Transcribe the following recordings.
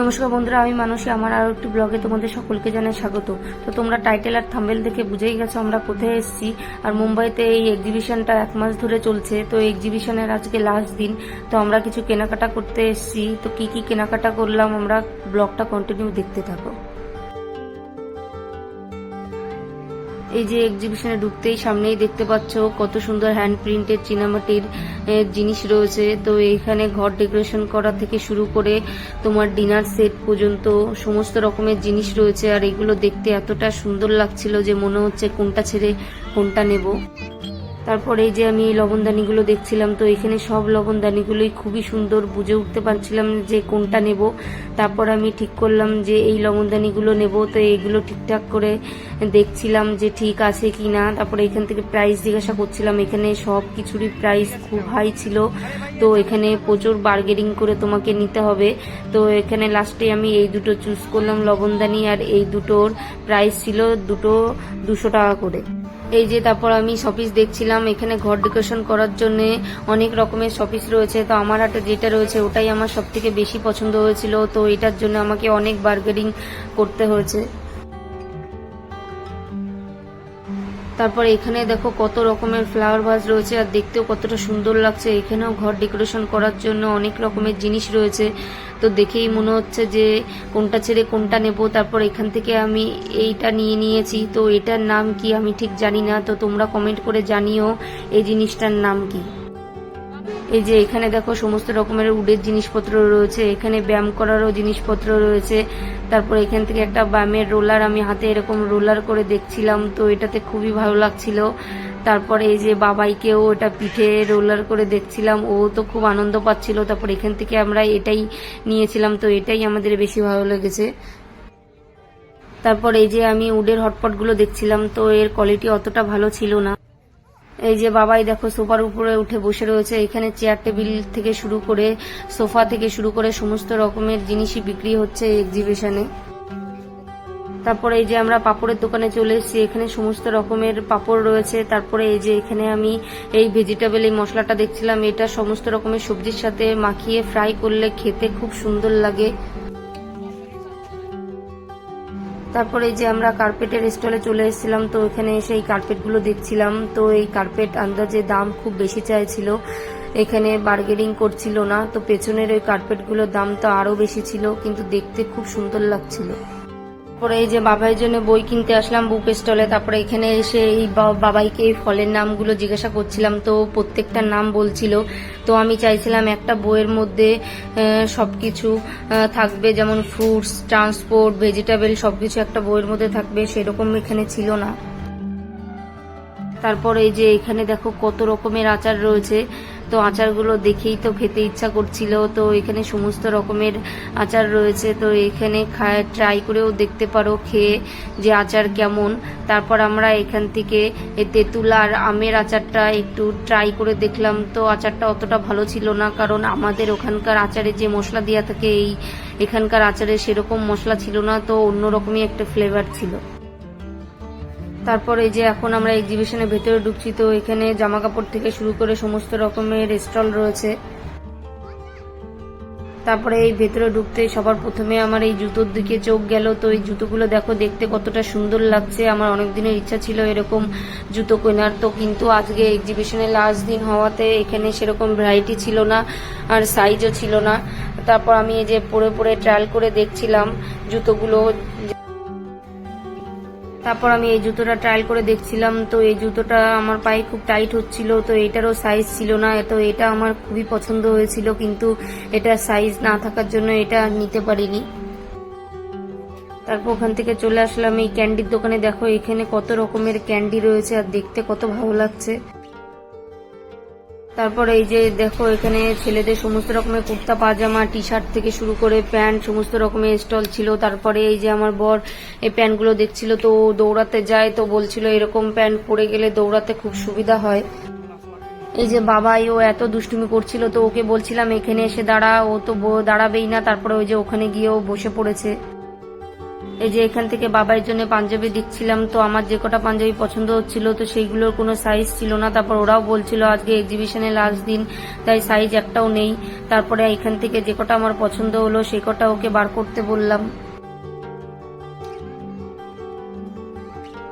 নমস্কার বন্ধুরা, আমি মানসী। আমার আরও একটি ব্লগে তোমাদের সকলকে জানাই স্বাগত। তো তোমরা টাইটেল আর থাম্বেল দেখে বুঝেই গেছো আমরা কোথায় এসেছি। আর মুম্বাইতে এই এক্সিবিশনটা এক মাস ধরে চলছে। তো এক্সিবিশনের আজকে লাস্ট দিন। তো আমরা কিছু কেনাকাটা করতে এসেছি। তো কি কি কেনাকাটা করলাম আমরা ব্লগটা কন্টিনিউ দেখতে থাকো। এই যে এক্সিবিশনে ঢুকতেই সামনেই দেখতে পাচ্ছ কত সুন্দর হ্যান্ড প্রিন্টের চীনামাটির জিনিস রয়েছে। তো এইখানে ঘর ডেকোরেশন করা থেকে শুরু করে তোমার ডিনার সেট পর্যন্ত সমস্ত রকমের জিনিস রয়েছে। আর এগুলো দেখতে এতটা সুন্দর লাগছিল যে মনে হচ্ছে কোনটা ছেড়ে কোনটা নেব। তারপরে এই যে আমি এই লবণদানিগুলো দেখছিলাম, তো এখানে সব লবণদানিগুলোই খুবই সুন্দর বুঝে উঠতে পারছিলাম যে কোনটা নেব। তারপর আমি ঠিক করলাম যে এই লবণদানিগুলো নেব, তো এইগুলো ঠিকঠাক করে দেখছিলাম যে ঠিক আছে কি না তারপরে এখান থেকে প্রাইস জিজ্ঞাসা করছিলাম, এখানে সব কিছুরই প্রাইস খুব হাই ছিল। তো এখানে প্রচুর বার্গেনিং করে তোমাকে নিতে হবে। তো এখানে লাস্টে আমি এই দুটো চুজ করলাম, লবণদানি আর এই দুটোর প্রাইস ছিল দুটো দুশো টাকা করে। এই যে তারপর আমি শপিস দেখছিলাম, এখানে ঘর ডেকোরেশন করার জন্য অনেক রকমের শপিস রয়েছে। তো আমার হাতে যেটা রয়েছে ওটাই আমার সব থেকে বেশি পছন্দ হয়েছিল। তো এটার জন্য আমাকে অনেক বার্গেনিং করতে হয়েছে। তারপর এখানে দেখো কত রকমের ফ্লাওয়ার ভাস রয়েছে আর দেখতেও কতটা সুন্দর লাগছে। এখানেও ঘর ডেকোরেশন করার জন্য অনেক রকমের জিনিস রয়েছে। তো দেখেই মনে হচ্ছে যে কোনটা ছেড়ে কোনটা নেব। তারপর এখান থেকে আমি এইটা নিয়ে নিয়েছি। তো এটার নাম কি আমি ঠিক জানি না। তো তোমরা কমেন্ট করে জানিও এই জিনিসটার নাম কি। এই যে এখানে দেখো সমস্ত রকমের উডের জিনিসপত্র রয়েছে, এখানে ব্যায়াম করারও জিনিসপত্র রয়েছে। তারপর এখান থেকে একটা ব্যায়ামের রোলার আমি হাতে এরকম রোলার করে দেখছিলাম, তো এটাতে খুবই ভালো লাগছিল। তারপরে এই যে বাবাইকেও এটা পিঠে রোলার করে দেখছিলাম, ও তো খুব আনন্দ পাচ্ছিল। তারপর এখান থেকে আমরা এটাই নিয়েছিলাম, তো এটাই আমাদের বেশি ভালো লেগেছে। তারপর এই যে আমি উডের হটপটগুলো দেখছিলাম, তো এর কোয়ালিটি অতটা ভালো ছিল না। এই যে বাবাই দেখো সোফার উপরে উঠে বসে রয়েছে। এখানে চেয়ার টেবিল থেকে শুরু করে সোফা থেকে শুরু করে সমস্ত রকমের জিনিসই বিক্রি হচ্ছে এক্সিবিশনে তারপরে এই যে আমরা পাপড়ের দোকানে চলে এসেছি। এখানে সমস্ত রকমের পাপড় রয়েছে। তারপরে এই যে এখানে আমি এই ভেজিটেবল এই মশলাটা দেখছিলাম। এটা সমস্ত রকমের সবজির সাথে মাখিয়ে ফ্রাই করলে খেতে খুব সুন্দর লাগে। তারপরে যে আমরা কার্পেটের স্টলে চলে এসেছিলাম, তো এখানে এসে এই কার্পেটগুলো দেখছিলাম। তো এই কার্পেট আন্দাজে দাম খুব বেশি চাইছিল। এখানে বার্গেনিং করছিল না, তো পেছনের ওই কার্পেটগুলোর দাম তো আরও বেশি ছিল, কিন্তু দেখতে খুব সুন্দর লাগছিল। তারপরে এই যে বাবাইয়ের জন্য বই কিনতে আসলাম বুক স্টলে, তারপরে এখানে এসে এই বাবাইকে এই ফলের নামগুলো জিজ্ঞাসা করছিলাম, তো প্রত্যেকটার নাম বলছিল। তো আমি চাইছিলাম একটা বইয়ের মধ্যে সব কিছু থাকবে, যেমন ফ্রুটস ট্রান্সপোর্ট ভেজিটেবল সব কিছু একটা বইয়ের মধ্যে থাকবে, সেরকম এখানে ছিল না। তারপর এই যে এখানে দেখো কত রকমের আচার রয়েছে তো আচারগুলো দেখেই তো খেতে ইচ্ছা করছিল। তো এখানে সমস্ত রকমের আচার রয়েছে। তো এখানে খায় ট্রাই করেও দেখতে পারো খেয়ে যে আচার কেমন। তারপর আমরা এখান থেকে তেঁতুল আর আমের আচারটা একটু ট্রাই করে দেখলাম। তো আচারটা অতটা ভালো ছিল না, কারণ আমাদের ওখানকার আচারে যে মশলা দেওয়া থাকে, এই এখানকার আচারে সেরকম মশলা ছিল না। তো অন্যরকমই একটা ফ্লেভার ছিল। তারপর এই যে এখন আমরা এক্সিবিশনের ভেতরে ঢুকছি, তো এখানে জামা কাপড় থেকে শুরু করে সমস্ত রকমের স্টল রয়েছে। তারপরে এই ভেতরে ঢুকতে সবার প্রথমে আমার এই জুতোর দিকে চোখ গেল। তো এই জুতোগুলো দেখো, দেখতে কতটা সুন্দর লাগছে। আমার অনেক দিনের ইচ্ছা ছিল এরকম জুতো কেনার। তো কিন্তু আজকে এক্সিবিশনের লাস্ট দিন হওয়াতে এখানে সেরকম ভ্যারাইটি ছিল না আর সাইজও ছিল না। তারপর আমি এই যে পরে পরে ট্রায়াল করে দেখছিলাম জুতোগুলো। তারপর আমি এই জুতোটা ট্রায়াল করে দেখছিলাম, তো এই জুতোটা আমার পায়ে খুব টাইট হচ্ছিল, তো এটারও সাইজ ছিল না, তো এটা আমার খুবই পছন্দ হয়েছিল, কিন্তু এটা সাইজ না থাকার জন্য এটা নিতে পারিনি। তারপর ওখান থেকে চলে আসলাম, এই ক্যান্ডির দোকানে। দেখো, এখানে কত রকমের ক্যান্ডি রয়েছে, আর দেখতে কত ভালো লাগছে। তারপর এই যে দেখো, এখানে ছেলেদের সমস্ত রকমের কুর্তা, পাজামা টি শার্ট থেকে শুরু করে প্যান্ট, সমস্ত রকমের স্টল ছিল। তারপরে এই যে আমার বর এই প্যান্টগুলো দেখছিল, তো দৌড়াতে যায়, তো বলছিল এরকম প্যান্ট পরে গেলে দৌড়াতে খুব সুবিধা হয়। এই যে বাবাই ও এত দুষ্টুমি করছিল, তো ওকে বলছিলাম, এখানে এসে দাঁড়া, ও তো দাঁড়াবেই না। তারপরে ওই যে ওখানে গিয়ে ও বসে পড়েছে। এই যে এখান থেকে বাবার জন্য পাঞ্জাবি দেখছিলাম তো আমার যে কটা পাঞ্জাবি পছন্দ হচ্ছিল, তো সেইগুলোর কোনো সাইজ ছিল না। তারপর ওরাও বলছিল, আজকে এক্সিবিশনের লাস্ট দিন। তাই সাইজ একটাও নেই। তারপরে এখান থেকে যে কটা আমার পছন্দ হলো, সে কটা ওকে বার করতে বললাম।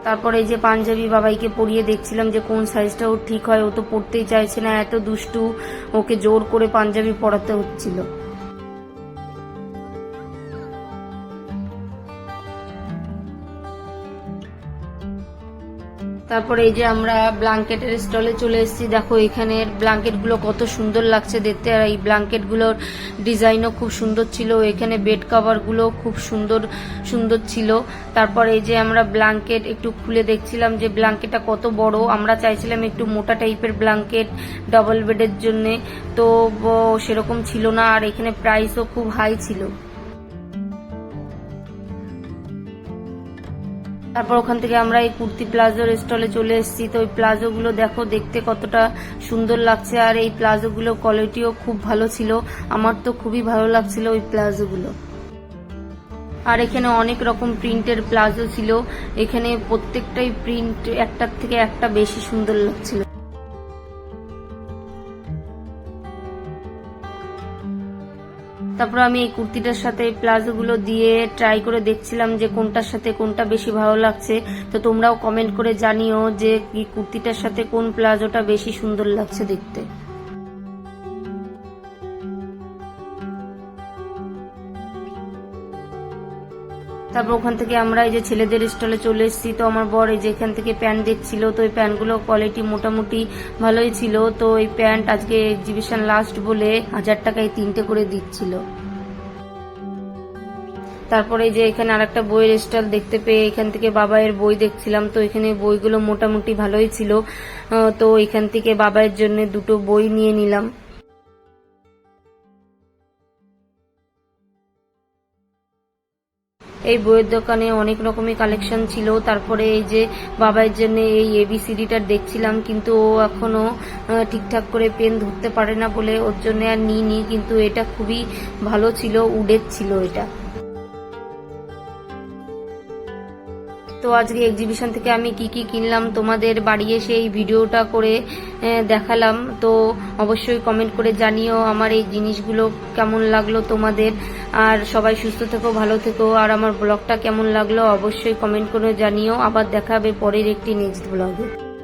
তারপরে এই যে পাঞ্জাবি বাবাইকে পরিয়ে দেখছিলাম যে কোন সাইজটা ওর ঠিক হয়। ও তো পড়তেই চাইছে না, এত দুষ্টু। ওকে জোর করে পাঞ্জাবি পরাতে হচ্ছিল। তারপরে এই যে আমরা ব্ল্যাঙ্কেটের স্টলে চলে এসেছি। দেখো, এখানের ব্ল্যাঙ্কেটগুলো কত সুন্দর লাগছে দেখতে, আর এই ব্ল্যাঙ্কেটগুলোর ডিজাইনও খুব সুন্দর ছিল। এখানে বেড কাভারগুলো খুব সুন্দর সুন্দর ছিল। তারপর এই যে আমরা ব্ল্যাঙ্কেট একটু খুলে দেখছিলাম যে ব্ল্যাঙ্কেটটা কত বড়। আমরা চাইছিলাম একটু মোটা টাইপের ব্ল্যাঙ্কেট ডবল বেডের জন্যে। তো সেরকম ছিল না, আর এখানে প্রাইসও খুব হাই ছিল। তারপর ওখান থেকে আমরা এই কুর্তি প্লাজোর স্টলে চলে এসেছি। তো ওই প্লাজোগুলো দেখো, দেখতে কতটা সুন্দর লাগছে আর এই প্লাজোগুলোর কোয়ালিটিও খুব ভালো ছিল। আমার তো খুবই ভালো লাগছিল ওই প্লাজোগুলো। আর এখানে অনেক রকম প্রিন্টের প্লাজো ছিল। এখানে প্রত্যেকটাই প্রিন্ট একটার থেকে একটা বেশি সুন্দর লাগছিল। তারপর আমি এই কুর্তিটার সাথে প্লাজোগুলো দিয়ে ট্রাই করে দেখছিলাম যে কোনটার সাথে কোনটা বেশি ভালো লাগছে। তো তোমরাও কমেন্ট করে জানিও যে কুর্তিটার সাথে কোন প্লাজোটা বেশি সুন্দর লাগছে দেখতে। তারপর ওখান থেকে আমরা এই যে ছেলেদের স্টলে চলে এসেছি। তো আমার বর এই যে এখান থেকে প্যান্ট দেখছিল, তো এই প্যান্টগুলো কোয়ালিটি মোটামুটি ভালোই ছিল। তো এই প্যান্ট আজকে এক্সিবিশন লাস্ট বলে হাজার টাকায় তিনটে করে দিচ্ছিল। তারপরে যে এখানে আর একটা বইয়ের স্টল দেখতে পেয়ে এখান থেকে বাবাইয়ের বই দেখছিলাম। তো এখানে বইগুলো মোটামুটি ভালোই ছিল। তো এখান থেকে বাবাইয়ের জন্য দুটো বই নিয়ে নিলাম। এই বইয়ের দোকানে অনেক রকমের কালেকশন ছিল। তারপরে এই যে বাবার জন্য এই এবিসিডিটা দেখছিলাম, কিন্তু ও এখনও ঠিকঠাক করে পেন ধরতে পারে না বলে ওর জন্য আর নিইনি, কিন্তু এটা খুবই ভালো ছিল, উডের ছিল এটা। তো আজকে এক্সিবিশন থেকে আমি কি কি কিনলাম, তোমাদের বাড়ি এসে এই ভিডিওটা করে দেখালাম। তো অবশ্যই কমেন্ট করে জানিও আমার এই জিনিসগুলো কেমন লাগল তোমাদের। আর সবাই সুস্থ থেকো, ভালো থেকো। আর আমার ব্লগটা কেমন লাগল অবশ্যই কমেন্ট করে জানিও। আবার দেখাবে পরের একটি নেক্সট ব্লগে